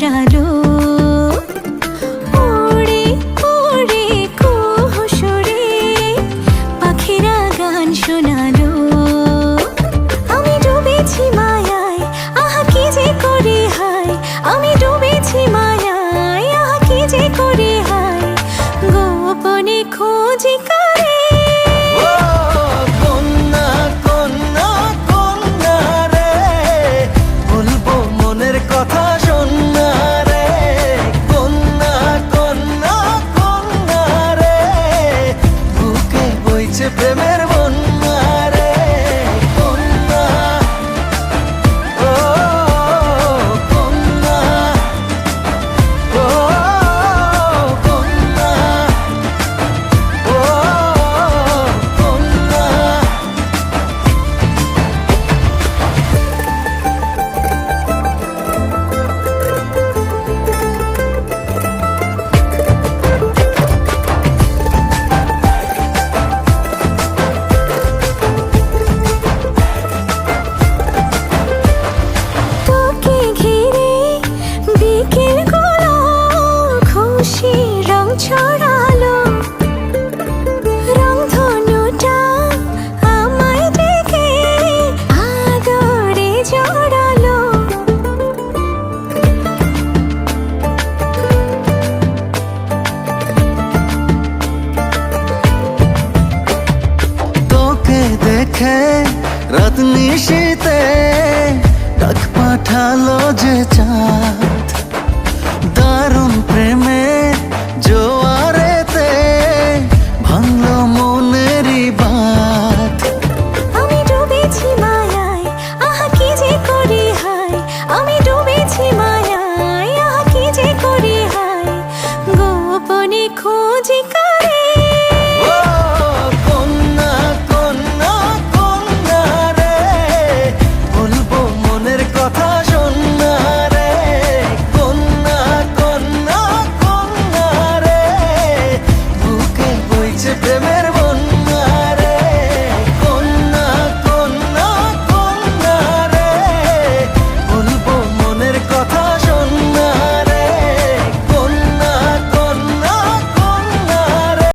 Laura রং ছড়ালো। রংধনুটা আমায় দেখে আদরে জড়ালো। তোকে দেখে রাত নিশিতে